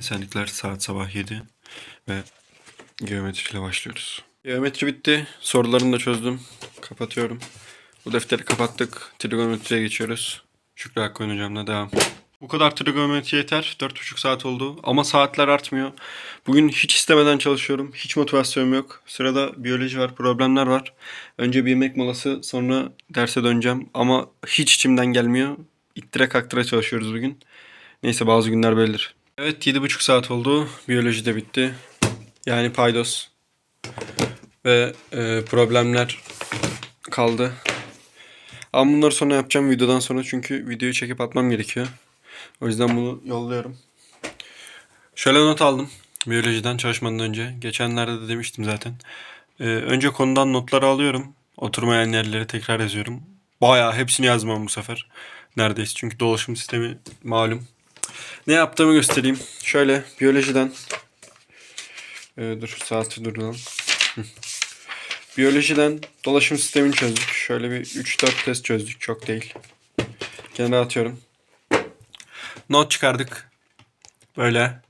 Esenlikler saat sabah 7 ve geometri ile başlıyoruz. Geometri bitti. Sorularını da çözdüm. Kapatıyorum. Bu defteri kapattık. Trigonometriye geçiyoruz. Şükrü Akkoyun hocamla devam. Bu kadar trigonometri yeter. 4,5 saat oldu. Ama saatler artmıyor. Bugün hiç istemeden çalışıyorum. Hiç motivasyonum yok. Sırada biyoloji var, problemler var. Önce bir yemek molası, sonra derse döneceğim. Ama hiç içimden gelmiyor. İttire kaktıra çalışıyoruz bugün. Neyse bazı günler bellidir. Evet 7,5 saat oldu. Biyoloji de bitti. Yani paydos. Ve e, problemler kaldı. Ama bunları sonra yapacağım videodan sonra çünkü videoyu çekip atmam gerekiyor. O yüzden bunu yolluyorum. Şöyle not aldım. Biyolojiden çalışmadan önce. Geçenlerde de demiştim zaten. E, önce konudan notları alıyorum. Oturmayan yerleri tekrar yazıyorum. Bayağı hepsini yazmam bu sefer. Neredeyse çünkü dolaşım sistemi malum. Ne yaptığımı göstereyim. Şöyle biyolojiden ee, dur saati durduralım. Biyolojiden dolaşım sistemini çözdük. Şöyle bir 3-4 test çözdük. Çok değil. Kenara atıyorum. Not çıkardık. Böyle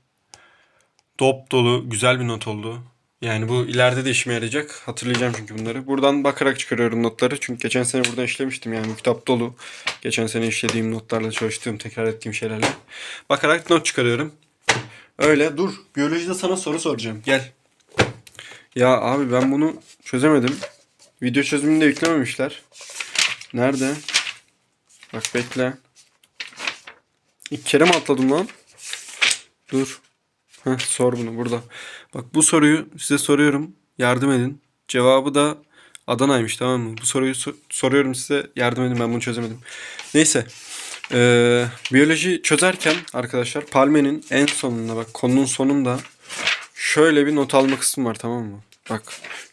dop dolu güzel bir not oldu. Yani bu ileride de işime yarayacak. Hatırlayacağım çünkü bunları. Buradan bakarak çıkarıyorum notları. Çünkü geçen sene buradan işlemiştim. Yani kitap dolu. Geçen sene işlediğim notlarla çalıştığım, tekrar ettiğim şeylerle. Bakarak not çıkarıyorum. Öyle dur. Biyolojide sana soru soracağım. Gel. Ya abi ben bunu çözemedim. Video çözümünü de yüklememişler. Nerede? Bak bekle. İlk kere mi atladım lan? Dur. Heh, sor bunu burada. Bak bu soruyu size soruyorum. Yardım edin. Cevabı da Adana'ymış tamam mı? Bu soruyu so- soruyorum size. Yardım edin ben bunu çözemedim. Neyse. Ee, biyoloji çözerken arkadaşlar Palme'nin en sonunda bak konunun sonunda şöyle bir not alma kısmı var tamam mı? Bak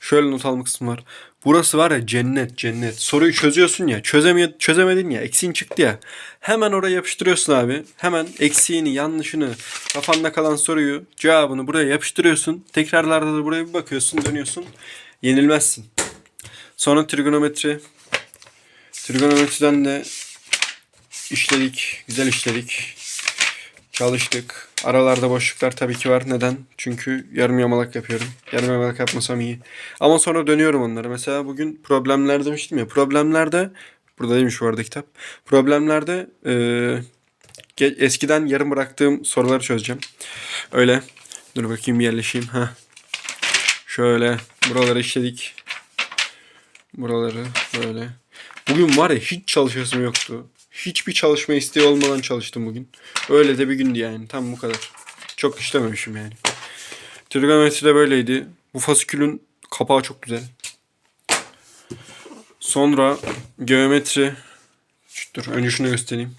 şöyle not alma kısmı var. Burası var ya cennet cennet. Soruyu çözüyorsun ya çözemeye, çözemedin ya eksiğin çıktı ya. Hemen oraya yapıştırıyorsun abi. Hemen eksiğini yanlışını kafanda kalan soruyu cevabını buraya yapıştırıyorsun. Tekrarlarda da buraya bir bakıyorsun dönüyorsun. Yenilmezsin. Sonra trigonometri. Trigonometriden de işledik. Güzel işledik. Çalıştık. Aralarda boşluklar tabii ki var. Neden? Çünkü yarım yamalak yapıyorum. Yarım yamalak yapmasam iyi. Ama sonra dönüyorum onlara. Mesela bugün problemler demiştim ya. Problemlerde burada değilmiş bu arada kitap. Problemlerde ge- eskiden yarım bıraktığım soruları çözeceğim. Öyle. Dur bakayım yerleşeyim. Heh. Şöyle buraları işledik. Buraları böyle. Bugün var ya hiç çalışasım yoktu. Hiçbir çalışma isteği olmadan çalıştım bugün. Öyle de bir gündü yani. Tam bu kadar. Çok işlememişim yani. Trigonometri de böyleydi. Bu fasikülün kapağı çok güzel. Sonra geometri. Dur önce şunu göstereyim.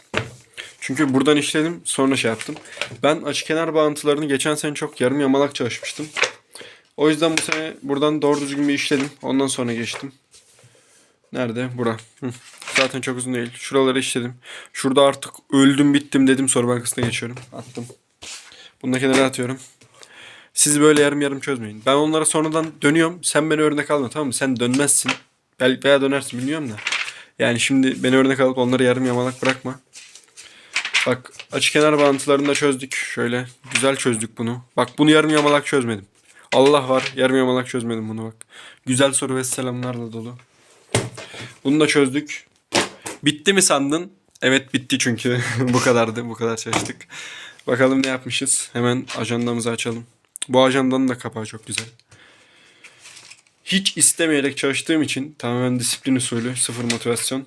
Çünkü buradan işledim sonra şey yaptım. Ben açıkenar bağıntılarını geçen sene çok yarım yamalak çalışmıştım. O yüzden bu sene buradan doğru düzgün bir işledim. Ondan sonra geçtim. Nerede? Bura. Zaten çok uzun değil. Şuraları işledim. Şurada artık öldüm bittim dedim soru bankasına geçiyorum. Attım. Bunu da kenara atıyorum. Siz böyle yarım yarım çözmeyin. Ben onlara sonradan dönüyorum. Sen beni örnek alma tamam mı? Sen dönmezsin. Belki veya dönersin bilmiyorum da. Yani şimdi beni örnek alıp onları yarım yamalak bırakma. Bak açık kenar bağıntılarını da çözdük. Şöyle güzel çözdük bunu. Bak bunu yarım yamalak çözmedim. Allah var yarım yamalak çözmedim bunu bak. Güzel soru ve selamlarla dolu. Bunu da çözdük. Bitti mi sandın? Evet bitti çünkü. bu kadardı. Bu kadar çalıştık. Bakalım ne yapmışız. Hemen ajandamızı açalım. Bu ajandanın da kapağı çok güzel. Hiç istemeyerek çalıştığım için tamamen disiplin usulü, sıfır motivasyon.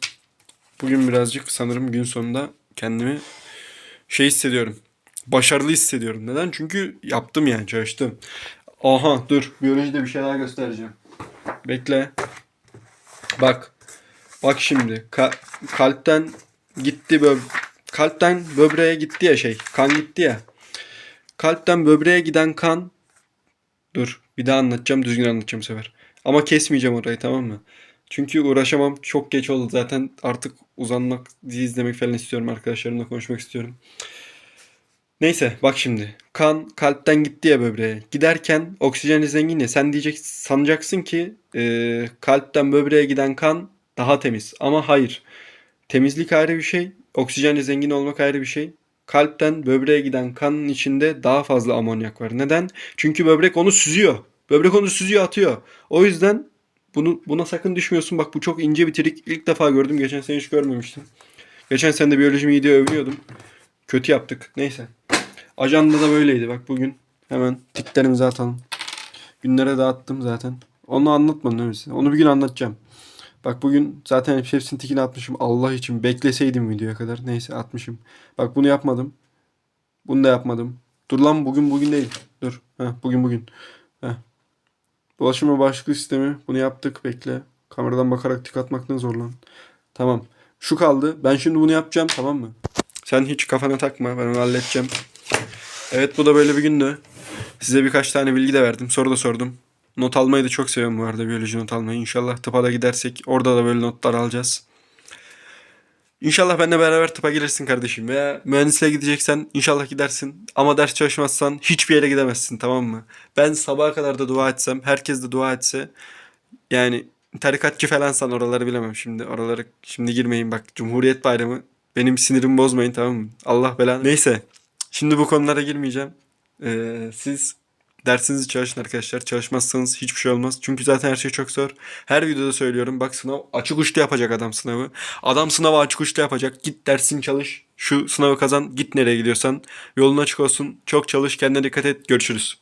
Bugün birazcık sanırım gün sonunda kendimi şey hissediyorum. Başarılı hissediyorum. Neden? Çünkü yaptım yani çalıştım. Aha dur biyolojide bir şey daha göstereceğim. Bekle. Bak. Bak şimdi. Ka- kalpten gitti bö kalpten böbreğe gitti ya şey. Kan gitti ya. Kalpten böbreğe giden kan Dur. Bir daha anlatacağım. Düzgün anlatacağım bu sefer. Ama kesmeyeceğim orayı tamam mı? Çünkü uğraşamam. Çok geç oldu. Zaten artık uzanmak, dizi izlemek falan istiyorum. Arkadaşlarımla konuşmak istiyorum. Neyse bak şimdi. Kan kalpten gitti ya böbreğe. Giderken oksijeni zengin ya. Sen diyecek sanacaksın ki e, kalpten böbreğe giden kan daha temiz. Ama hayır. Temizlik ayrı bir şey. Oksijenle zengin olmak ayrı bir şey. kalpten böbreğe giden kanın içinde daha fazla amonyak var. Neden? Çünkü böbrek onu süzüyor. Böbrek onu süzüyor atıyor. O yüzden bunu buna sakın düşmüyorsun. Bak bu çok ince bir trik. İlk defa gördüm. Geçen sene hiç görmemiştim. Geçen sene de biyolojimi diye övünüyordum. Kötü yaptık. Neyse. Ajanda da böyleydi. Bak bugün hemen tiklerimizi atalım. Günlere dağıttım zaten. Onu anlatmadım değil mi size? Onu bir gün anlatacağım. Bak bugün zaten hepsinin tikini atmışım. Allah için bekleseydim videoya kadar. Neyse atmışım. Bak bunu yapmadım. Bunu da yapmadım. Dur lan bugün bugün değil. Dur. Heh, bugün bugün. Heh. Dolaşım ve bağışıklık sistemi. Bunu yaptık. Bekle. Kameradan bakarak tik atmaktan zorlan. Tamam. Şu kaldı. Ben şimdi bunu yapacağım tamam mı? Sen hiç kafana takma. Ben onu halledeceğim. Evet bu da böyle bir gündü. Size birkaç tane bilgi de verdim. Soru da sordum. Not almayı da çok seviyorum bu arada biyoloji not almayı. İnşallah tıpa da gidersek orada da böyle notlar alacağız. İnşallah benimle beraber tıpa gelirsin kardeşim. Veya mühendisliğe gideceksen inşallah gidersin. Ama ders çalışmazsan hiçbir yere gidemezsin tamam mı? Ben sabaha kadar da dua etsem, herkes de dua etse yani tarikatçı falansan oraları bilemem şimdi. Oraları şimdi girmeyin bak. Cumhuriyet Bayramı benim sinirimi bozmayın tamam mı? Allah belanı. Neyse. Şimdi bu konulara girmeyeceğim. Ee, siz dersinizi çalışın arkadaşlar. Çalışmazsanız hiçbir şey olmaz. Çünkü zaten her şey çok zor. Her videoda söylüyorum. Bak sınav açık uçlu yapacak adam sınavı. Adam sınavı açık uçlu yapacak. Git dersini çalış. Şu sınavı kazan. Git nereye gidiyorsan. Yolun açık olsun. Çok çalış. Kendine dikkat et. Görüşürüz.